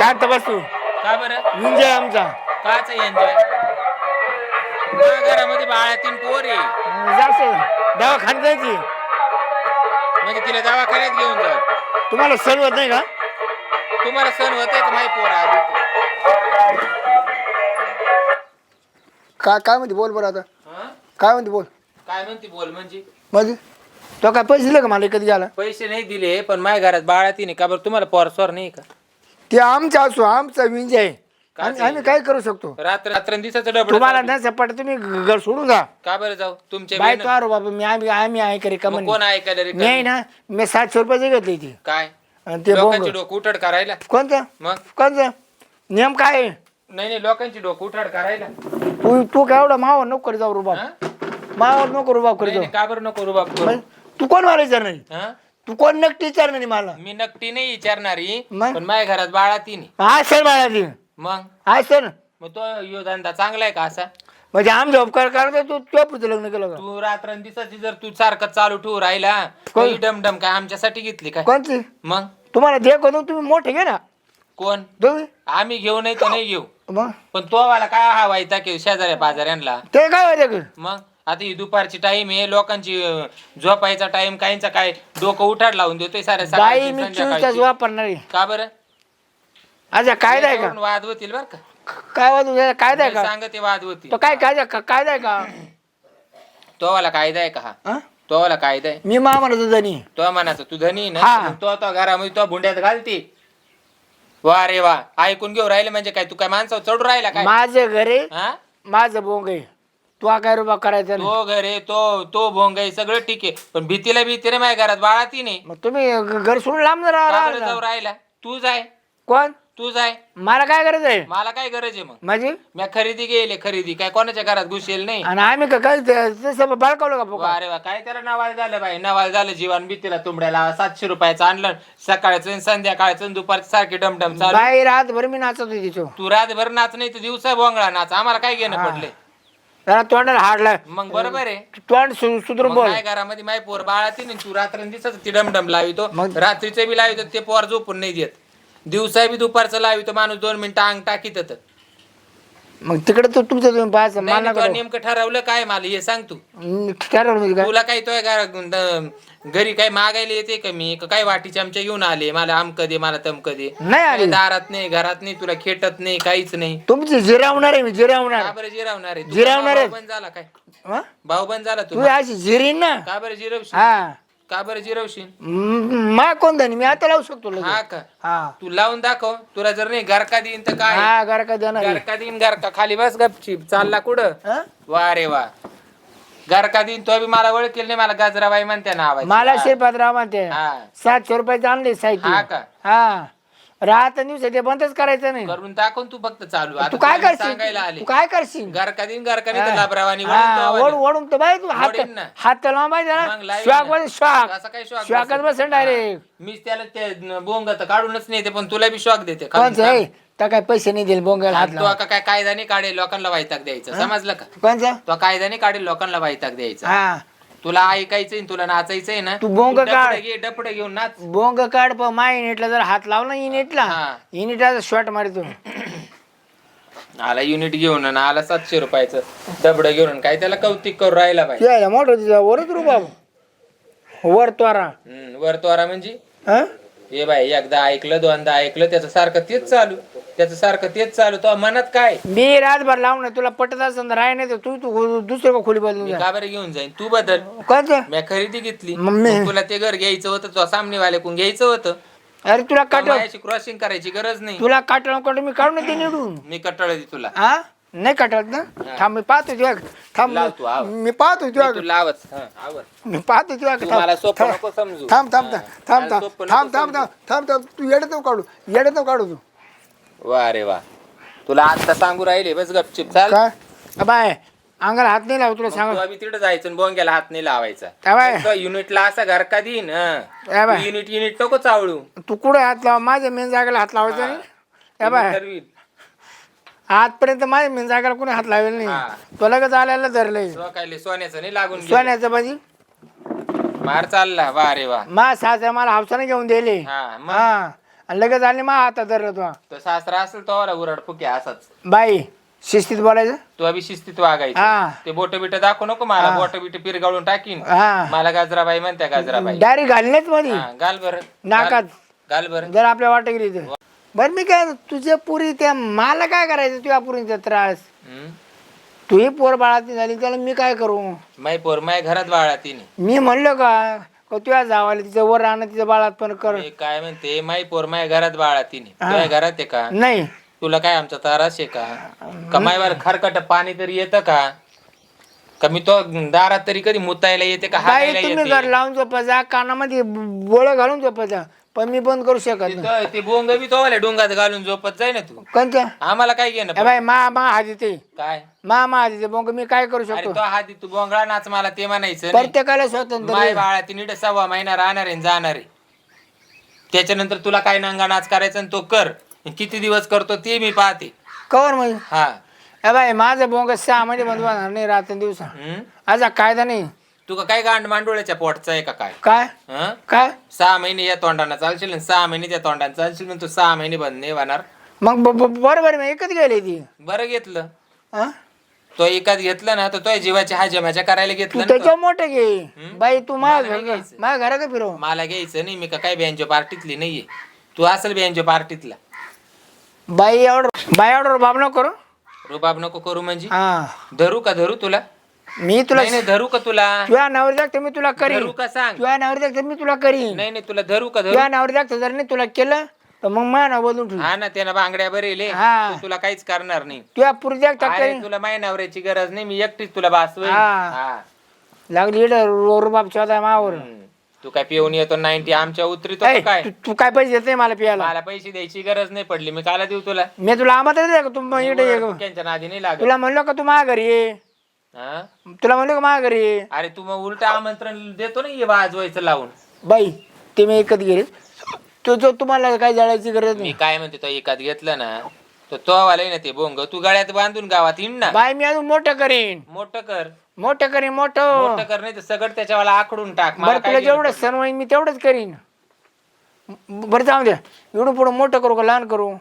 शांत बसू. का बरं? म्हणजे आमचा. काच एन्जॉय घरामध्ये बाळा तीन पोर आहे? जास्त. दवाखान्यात जायची. म्हणजे तिला दवाखान्यात घेऊन जा. तुम्हाला सर्व नाही का? तुम्हाला सण होत आहे का माही पोर आली? काय काय म्हणते? बोल बरं आता. हं? काय म्हणते? बोल. काय म्हणते? बोल म्हणजे. म्हणजे? तो काय पैसे दिले का मला कधी गेला पैसे नाही दिले पण माझ्या घरात बाळा तिने का बरं? तुम्हाला पोरस्वर नाही का? ते आमचा असो आमचा विंज आहे आम्ही आम्ही काय करू शकतो? रात्र डबड तुम्हाला नाही सपाट तुम्ही घर सोडून जा. का बरं जाऊ? तुमच्या बाय बहिणी- तो आरो बाबा मी आम्ही आम्ही आहे करे का मग म्हणे? कोण ऐकायला रे मी आहे ना मी सातशे रुपयाचे घेतली ती. काय? आणि ते लोकांची बोंग. डोकं उठाड करायला? कोणतं? मग? कोणतं? नियम काय आहे? नाही नाही लोकांची डोकं उठाड करायला. तू तू काय एवढा मावा नको करी जाऊ रुबाब. हं? मावा नको रुबाब करी नाही, जाऊ. नाही, का बरं नको रुबाब करू? तू कोण मला विचारणार हं? तू कोण नक्की विचारणार नाही मला? मी नक्की नाही विचारणारी मग? पण माझ्या घरात बाळा तिने हा सर ती मग? हा सर मग तो यो धंदा चांगला आहे का असा? म्हणजे आमचा उपकार करता तू तुझ्या पुढचं लग्न केलं का? तू रात्रंदिवसाची जर तू सारखं चालू ठेवू राहिला कोण? डमडम काय आमच्यासाठी घेतली काय? कोणती? मग? तुम्हाला दे करून तुम्ही मोठे घे ना. कोण? दोघी? आम्ही घेऊ नाही तर नाही घेऊ. मग? पण तो वाला काय हा वायता की शेजाऱ्या पाजाऱ्यांना ते काय मग? आता ही दुपारची टाइम आहे लोकांची अं, झोपायचा टाइम काहींचा काय डोकं उठाड लावून देतोय साऱ्या सकाळची, मी संध्याकाळची. वापरणार आहे. का बरं? अच्छा कायदा आहे याच्यावरून का वाद होतील बरं का. काय वाद होता? कायदा आहे का? सांगते वाद होतील. तो काय कायदा का? कायदा आहे का? तो वाला कायदा आहे का हा? हा? तो वाला कायदा आहे. मी मा म्हणत होतो धनी. तो म्हणाचा तू धनी आहे हा. ना तो तो घरामध्ये तो भुंड्यात घालते. वा रे वा ऐकून घेऊ राहिले म्हणजे काय? तू काय माणसावर चढू राहिला काय? माझं घरे हा? माझं बोंग आहे. तू काय रुबा करायचा नाही. तो घरे तो तो भोंग आहे सगळं ठीक आहे. पण भीतीला भीती रे माझ्या घरात बाळा ती नाही मग तुम्ही घ- घर सोडून लांब जरा का राहा बरं ना. जाऊ राहिला? तू जाय. कोण? तू जाय. मला काय करायचं आहे? मला काय गरज आहे मग? म्हणजे मी खरेदी गेले खरेदी. काय कोणाच्या घरात घुसेल नाही. आणि आम्ही का काय ते- तसं बाळकावलं का पोका? वा रे वा काय त्याला नवाल झालं बाई? नवाल झालं जीवन भीतीला तुंबड्याला सातशे रुपयाचं आणलं. सकाळचं आणि संध्याकाळचं आणि दुपारचं सारखी डमडम चालू. बाई रातभर मी नाचत होती तिथं तू रातभर नाच नाही तर दिवसा बोंगळा नाच. आम्हाला काय घेणं पडले जरा तोंडाला हाडला मग बरोबर आहे. तोंड सु- सुधरून मग बोल. काय घरामध्ये माय पोर बाळाती नाही तू रात्र दिसत ती डमडम लावितो. मग- रात्रीचं बी लावितो ते पोर झोपून नाही देत. दिवसा बी दुपारचं लावितो माणूस दोन मिनिटं अंग टाकीत. मग तिकडे तू तुमचं तुम्ही पाहायचं नाही, मला नाही, तुला नेमकं ठरवलं काय मला हे सांग तू. ठरवलं म्हणजे काय? तुला काही तो घरी काय मागायला येते का मी? का काय वाटी चमच्या घेऊन आले? मला आमक दे मला तमक दे नाही आली. दारात नाही घरात नाही तुला खेटत नाही काहीच नाही. तुमची जिरावणार आहे मी का जिरावणार बरं जिरावणार आहे? तू जिरावणार आहे. भाऊ बंद झाला काय? हा? भाऊ बंद झाला तू. तू अशी जिरीन ना. का बरं जिरवशील? हा. का बरं जिरवशील? म- कोण धनी मी आता लावू शकतो लगेच. हा का? हा. तू लावून दाखव. तुला जर नाही घरका देईन तर काय? हा घर का देणार आहे. घरका देईन घरका खाली बस गपचीप. चालला कुठं? हा? वा रे वा. घरका देईन तो बी मला ओळखेल नाही मला गजराबाई म्हणते ना आवाज मला शिरपात्राव म्हणते. हा. सातशे रुपयाचे आणले हा साहित्य का? हा. रात दिवस ते बंदच करायचं नाही. करून दाखव तू फक्त चालू. आता तू काय मी करशील? आले. तू काय करशील? घरका नाही तर वळून तो बाई तू हात ना. हात मग लावीन श्वाक ना. मध्ये श्वाक असं काय शॉक श्वाकच बसेल? डायरेक्ट. मीच त्याला ते बोंग तर काढूनच नाही ते पण तुला बी शॉक देते. कोणचं आहे काय पैसे नाही दिले बोंगाला हात तू आता काय कायदा नाही काढेल लोकांना वायताक द्यायचं. समजलं का? कोणचं? तो कायदा नाही काढेल लोकांना वायताक द्यायचं. हा. तुला ऐकायचंय तुला नाचायचंय ना तू बोंग काढ. घे डपड घेऊन नाच. बोंग काढ पण माय युनिटला जर हात लावला युनिटला हा. युनिटला शॉट मारतो आला युनिट घेऊन आणि आला सातशे रुपयाचं. डबड घेऊन आणि काय त्याला कौतिक करू राहिला पाहिजे मोठं तिचा वरच रू बाबू वर त्वारा. वर तोरा म्हणजे? हा? हे बाई एकदा ऐकलं दोनदा ऐकलं त्याचं सारखं तेच चालू. त्याचं सारखं तेच चालू तो मनात काय? मी रातभर लावून तुला पटत असेल तर राह नाही तर तू तू दुसरं का खोली बदलून मी जा. का बरं घेऊन जाईन. तू बदल. मी खरेदी घेतली. मम्मी. मग तुला ते घर घ्यायचं होतं तुला सामनेवाले कोण घ्यायचं होतं. अरे तुला काटव क्रॉसिंग करायची गरज नाही. तुला काटव काटव मी काढून ते निवडून. मी कटाळ तुला. हा? नाही काटवत ना? थांब मी पाहतो तुझ्या थांब लाव तू, आव. मी पाहतो तुझ्या तू लावच. हं, आवर. मी पाहतो तुझ्या तू मला सोपं नको समजू. थांब थांब थांब मला थांब सोपं थांब नको थांब थांब थांब थांब. तू येडत काढू. येडत काढू तू. वा रे वा. तुला आता सांगू राहिले बस गपचिप चाल. काय? बाय अंगाला हात नाही लाव तुला सांग. आम्ही तिकडे जायचं आणि बोंग्याला हात नाही लावायचा. काय तो युनिटला असा घर का देईन युनिट युनिट नको चावळू. तू कुठे हात लाव? माझ्या मेन जागेला हात लावायचा नाही? ए बाय. आजपर्यंत माझ्या मेन जागेला कोणी हात लावेल नाही. तो लगेच आल्याला धरलंय. काय लय सोन्याचं नाही लागून गेलं. सोन्याचं म्हणजे? मार चालला. वा रे वा. मा सासऱ्या मला हावसाने घेऊन दिले. हा मग? हा. आणि लगेच आले मा आता धरलं तू. तो सासरा असेल तो उरड फुके असाच. बाई शिस्तीत बोलायचं? तू अभि शिस्तीत वागायचं. हा. ते बोट बिट दाखवू नको मला बोट बिट पिरगाळून टाकीन. हा. मला गाजराबाई म्हणत्या गाजराबाई. डायरेक्ट घालण्याच मध्ये हा, घाल बर. नाकात? घाल बर. जर आपल्या वाटत गेली तर बरं मी काय तुझ्या पुरी त्या मला काय करायचं तुझ्या पुरीचा त्रास? तूही पोर बाळाती झाली त्याला मी काय करू? माय पोर माय घरात बाळा तिने. मी म्हणलो का का तुझ्या जावाला तिचं वर राहणं तिचं बाळात पण कर. काय म्हणते माय पोर माय घरात बाळा तिने. तुझ्या घरात आहे का? नाही. तुला काय आमचा तारास आहे का? कमाईवर खरकट पाणी तरी येतं का? का मी तो दारात तरी कधी मुतायला येते का बाई तुम्ही घर येते लावून झोपायचा कानामध्ये बोळ घालून झोपायचा पण मी बंद करू शकत नाही. तो- ते बोंग बी तो डोंगात घालून झोपत जाय ना तू. कोणत्या? आम्हाला काय घेणं ए पण? बाई मा मा हाती ते. काय? मा मा हाती ते बोंग मी काय करू अरे शकतो? तो हाती तू बोंगळा नाच मला ते म्हणायचं नाही. प्रत्येकाला स्वतंत्र माय आहे. बाळा ती नीट सव्वा महिना राहणार आहे आणि जाणार आहे. त्याच्यानंतर तुला काय नांगा नाच करायचा आणि तो कर. किती दिवस करतो ते मी पाहते. कवर म्हणजे हा. ए बाई माझं बोंग सहा महिने बंद होणार नाही रात्र दिवसा. हम्म? असा कायदा नाही. तू का काय गांड मांडोळ्याच्या पोटचा आहे का काय? काय? हं? काय? सहा महिने या तोंडानं चालशील आणि सहा महिने त्या तोंडानं चालशील आणि तू सहा महिने बंद नाही होणार. मग ब- ब- बरोबर मी एकच गेली ती. बरं घेतलं. हा? तो एकात घेतलं ना तर तो जीवाच्या हाजमाच्या करायला तू घेतलं ना त्याच्यावर मोठे घे. बाई तू मला माझ्या नाही घर घ्यायचं. माझ्या घरा का फिरव? मला घ्यायचं नाही मी का काय बँजो पार्टीतली नाहीये. तू असेल बँजो पार्टीतला बाई एवढं बाई एवढं बाब नको करू. रुबाब नको करू म्हणजे? हा. धरू का धरू तुला? मी तुला नाही नाही धरू का तुला? तुझ्या नवरी दाखते मी तुला करीन. धरू का सांग? तुझ्या नवरी दाखते मी तुला करीन. नाही नाही तुला धरू का धरू? तुझ्या नवरी दाखते जर नाही तुला केलं तर मग माझ्या नाव बदलून ठेव. हा ना त्यानं बांगड्या बरेले हा. तुला काहीच करणार नाही. तुझ्या पुरी दाखता अरे करीन. तुला माय नवऱ्याची गरज नाही मी एकटीच तुला बासवय हा. लागली रुबाब चौदा मावर. तू काय पिऊन येतो नाईन्टी आमच्या उतरीतो का काय? तू तू काय पैसे देत नाही मला प्यायला मला पैसे द्यायची गरज नाही पडली मी काला देऊ तुला? मी तुला का? तू मग इकडे ये. त्यांच्या नादी नाही लागत. तुला म्हणलो का तू माझ्या घरी ये? हा? तुला म्हणलो का माझ्या घरी ये अरे तू मग उलट आमंत्रण देतो ना ये वाजवायचं लावून. बाई ते मी एकच गेले. तो जो तुम्हाला काय जाळायची गरज मी नाही काय म्हणते तो एकात घेतलं ना तर तो वाला ना ते बोंग. तू गळ्यात बांधून गावात येईन ना. बाई मी अजून मोठं करीन. मोठं कर. मोठं करीन मोठं. मोठं कर नाही तर सगळं त्याच्यावाला आखडून टाक. मला बरं काय तुला घेणं जेवढं सण होईल मी तेवढंच करीन. बरं जाऊ द्या एवढं पुढं मोठं करू का लहान करू?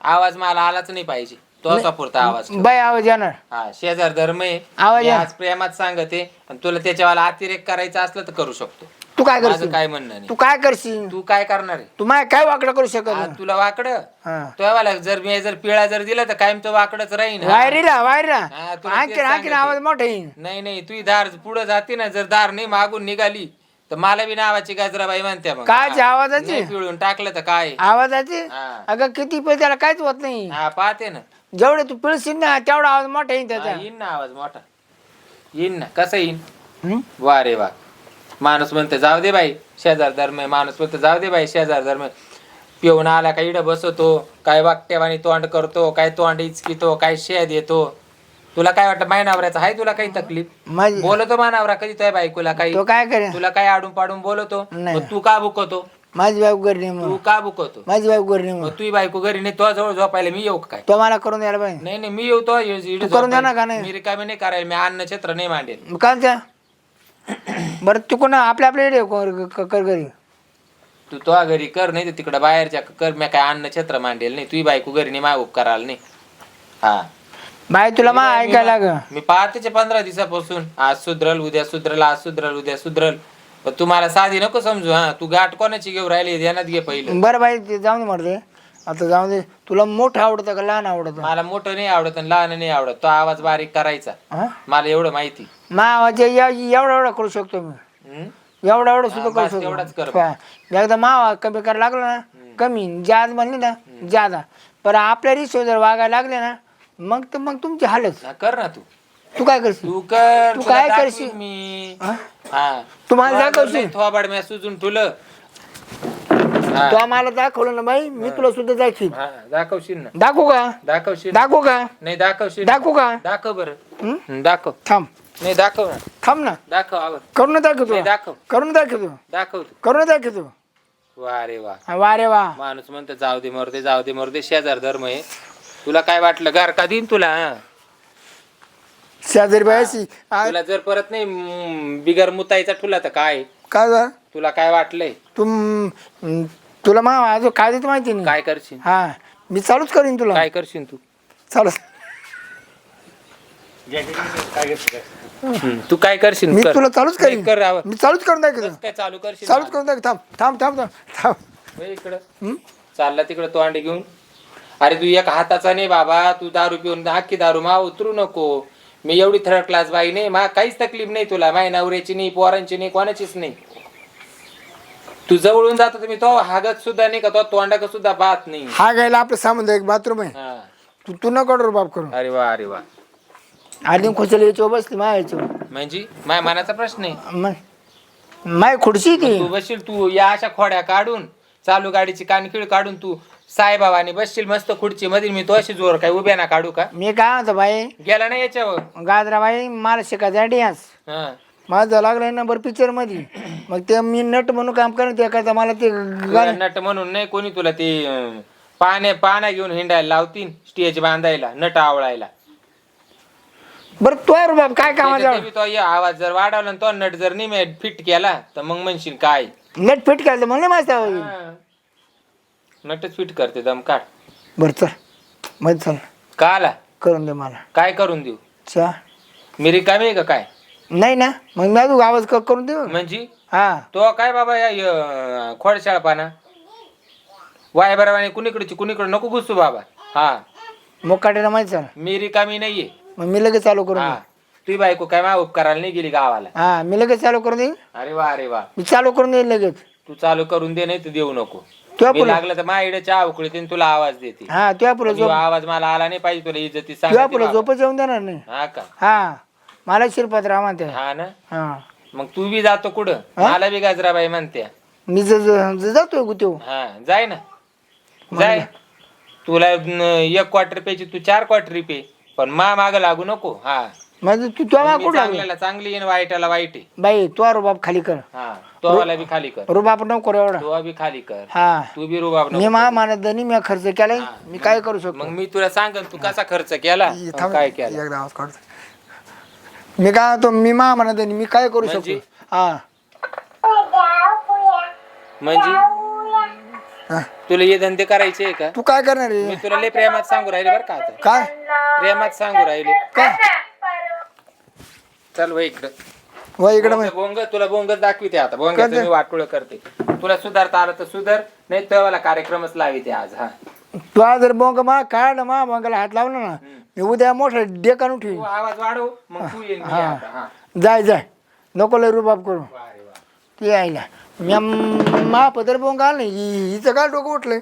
आवाज मला आलाच नाही पाहिजे. तो असा पुरता आवाज ठेव. बाई आवाज येणार. हा शेजार धर्म आहे. आवाज मी या. आज प्रेमात सांगते आणि तुला त्याच्यावाला अतिरेक करायचा असलं तर करू शकतो. तू काय माझं करशील? काय म्हणणं नाही. तू काय करशील? तू काय करणार आहे? तू माय काय वाकडं करू शकत आज नाही. तुला वाकड? हा. जर मी जर पिळा जर दिला तर कायम तो वाकडच राहीन. वायरीला वायरीला. हा, तुला तेच सांगते. आवाज मोठा येईन. नाही नाही तुझी दार पुढे जाते ना जर दार नाही मागून निघाली तर मला बी नावाची गाजराबाई म्हणते मग. काय हा. आवाजाची? नाही पिळून टाकलं तर काय? आवाजाची? हा. अगं किती पण त्याला काहीच होत नाही. हा पाहते ना. जेवढे तू पिळशील ना तेवढा आवाज मोठा येईन हा, त्याचा येईन ना आवाज मोठा. येईन ना. कसं येईन? हं? वा रे वा. माणूस म्हणतो जाऊ दे बाई शेजार धर्म आहे. माणूस म्हणतो जाऊ दे बाई शेजार धर्म आहे. पिऊन आला का इडं बसवतो काय वागटेवानी तोंड करतो काय तोंड इचकितो काय शेद येतो. तुला काय वाटतं माय नवऱ्याचं आहे तुला काही तकलीफ? माझी बोलतो मानावरा कधी तुझ्या बायकोला काही? तो काय करेन तुला काय आडून पाडून बोलतो? नाही. मग तू का बुकवतो माझी बायको घरी नाही तू मग का बुकवतो माझी बायको घरी नाही मग तुझी बायको घरी नाही तुझ्या जवळ झोपायला मी येऊ का काय? तो मला करून द्यायला पाहिजे. नाही नाही मी येऊ तो इकडे तू करून द्या ना. का नाही? मी रिकामी नाही करायला मी अन्न क्षेत्र नाही मांडेल. मग काय त्या बरं तू कोणा आपल्या आपल्या इकडे कर कर- कर घरी. तू तो घरी कर नाही तर तिकडं बाहेरच्या कर मी काय अन्न क्षेत्र मांडेल नाही. तुझी बायको घरी नाही मागूप करायला नाही. हा. बाई तुला मा ऐकायला लाग मी पाहतेचे पंधरा दिवसापासून. आज सुधरल उद्या सुधरल आज सुधरल उद्या सुधरल. पण तू मला साधी नको समजू हा. तू गाठ कोणाची घेऊन राहिली ध्यानात घे पहिलं. बरं बाई ते जाऊन म्हणते आता जाऊन दे. तुला मोठं आवडतं का लहान आवडतं? मला मोठं नाही आवडत आणि लहान नाही आवडत. तो आवाज बारीक करायचा. हा? मला एवढं माहिती. मा आवाज एव- एवढा एवढा करू शकतो मी. हम्म? एवढा एवढा सुद्धा करू बस तेवढाच कर. शकतो पहा, एकदा मावा कमी करायला लागला ना कमी जाद म्हणली ना जादा. पण आपल्या रिसो जर वागायला लागले ना मग तर मग तुमची हालत. हा, कर ना तू. तू काय करशील? तू कर तू काय करशील? मी. हा? हा. तू मला दाखवशील? थोबाड म्या सुजून ठुलं हा, तू आम्हाला दाखवलं ना बाई मी तुला सुद्धा दाखवीन. हा, दाखवशील ना. दाखवू का? दाखवशील. दाखवू का? नाही दाखवशील. दाखवू का? दाखव बरं. हं? हं, दाखव. थांब. नाही दाखव ना. थांब ना. दाखव करून दाखवतो नाही दाखव. करून दाखवतो दाखव तू. करून दाखवतो वा रे वा. हा, वा रे वा. माणूस म्हणतो जाऊ दे मरते जाऊ दे मरते शेजार धर्म आहे. तुला काय वाटलं? घर का देईन तुला हा? शेजारी आ, तुला जर परत नाही म, बिगर मुतायचा ठुला तर काय? काय झालं तुला काय वाटलंय? तू म, तुला मा अजून काय देतो माहिती नाही. काय करशील? हा मी चालूच करीन तुला. काय करशील तू? चालू हम्म, तू काय करशील? मी कर. तुला चालूच नाही, करीन. कर राव. मी चालूच करून दाखवतो. काय चालू करशील? चालूच करून दाखव थांब थांब थांब थांब थांब. होय इकडं. चालला तिकडं तो अंडे घेऊन. अरे तू एक हाताचा नाही बाबा तू दारू पिऊन अख्खी दारू मा उतरू नको. मी एवढी थर्ड क्लास बाई नाही मा काहीच तकलीफ नाही तुला माय नवऱ्याची नाही पोरांची नाही कोणाचीच नाही. तू जवळून जातो तुम्ही तो हागत सुद्धा नाही का तो तोंडाक सुद्धा पाहत नाही. हा घ्यायला आपलं सामान एक बाथरूम आहे. हा. तू तू नको करू बाप करू. अरे वा अरे वा. आधी खुशाला याच्यावर बसली माय याच्यावर. म्हणजे? माय मनाचा प्रश्न आहे. मग माय खुर्ची ती. तू बसशील तू या अशा खोड्या काढून चालू गाडीची कानखीळ काढून तू साईबाबाने बसशील मस्त खुर्ची मध्ये मी तो अशी जोर काय उभ्या ना काढू का? मी काय म्हणतो बाई? गेला ना याच्यावर. गाजराबाई मला शिकायचा डियास हा. माझं लागलं नंबर पिक्चरमध्ये मग ते मी नट म्हणून काम करत ते करता मला ते तुला गाणं नट म्हणून नाही कोणी तुला ते अं, पाण्या पाण्या घेऊन हिंडायला लावतीन स्टेज बांधायला नट आवळायला. बरं तो आहे रे बाप काय कामाचा? त्याच्यात बी तो ये आवाज जर वाढवला तो नट जर नाही फिट केला तर मग म्हणशील काय? नेट फिट करायचं मला आहे. हा. नटच फिट करते दम काढ. बरं चल. मध्ये चल. का आला? करून दे मला. काय करून देऊ? चा. मी रिकामी आहे का काय? नाही ना मग मी अजून आवाज क- करून देऊ? म्हणजे? हा. तो काय बाबा या खोडशाळ पाना? वाय बरोबर कुणीकडची कुणीकडे नको घुसू बाबा. हा. मुकाट्याला माहिती चल. मी रिकामी नाहीये. मग मी लगेच चालू करून हा. देईन. तुझी बायको काय मा उपकाराला नाही गेली गावाला? हा मी लगेच चालू करून देईन. अरे वा अरे वा. मी चालू करून देईन लगेच. तू चालू करून दे नाही तर देऊ नको. तुझ्या मी पुढे लागलं तर चहा तुला आवाज देते. हा पुढे आवाज मला आला नाही पाहिजे तुला इज्जती पुढे झोपच येऊन देणार नाही. हा का? हा मला शिरपतराव म्हणते. हा ना? हा. मग तू बी जातो कुठं? मला बी गाजराबाई म्हणते. मी ज- ज- ज- जातोय हा जाय ना. जाय. तुला न- एक क्वार्टर पेची तू चार क्वार्टर पे. पण मा माग लागू नको. हा. म्हणजे तू तुझ्या मी कुठं लागला चांगल्याला चांगली येईन वाईटाला वाईट आहे. बाई तो रुबाब खाली कर. हा तो बी खाली कर. रुबाब नको रे एवढा. तो बी खाली कर. हा. तू बी रुबाब मी नको मा मानदानी मी खर्च केलाय. मी काय करू मग शकतो मी तुला सांगन तू कसा खर्च केला? थांब, काय केला? एकदा आवाज काढतो मी काय म्हणतो मी मा मानदानी मी काय करू म्हणजे? शकतो? हा. म्हणजे? हा. तुला हे धंदे करायचे आहे का? तू काय करणार मी तुला लय प्रेमात सांगू राहिले बरं का आता. काय? प्रेमात सांगू राहिले. काय? चल वय इकडं. व इकडे बोंग बोंग- तुला बोंगच दाखविते आता. बोंगाचं मी वाटोळ करते. तुला सुधारता आलं तर सुधार नाही तर मला कार्यक्रमच लाविते आज हा. तू आज जर बोंग मा काढ मा बोंगाला हात लावला ना. मी उद्या मोठा डेक आणून तू आवाज वाढव मग तू येईल मी आता, हा. जाय जाय. नको लय रुबाब करू. वा रे वा. ते यायला. मी मा पदर बोंग आला हिचं काय डोकं उठलंय?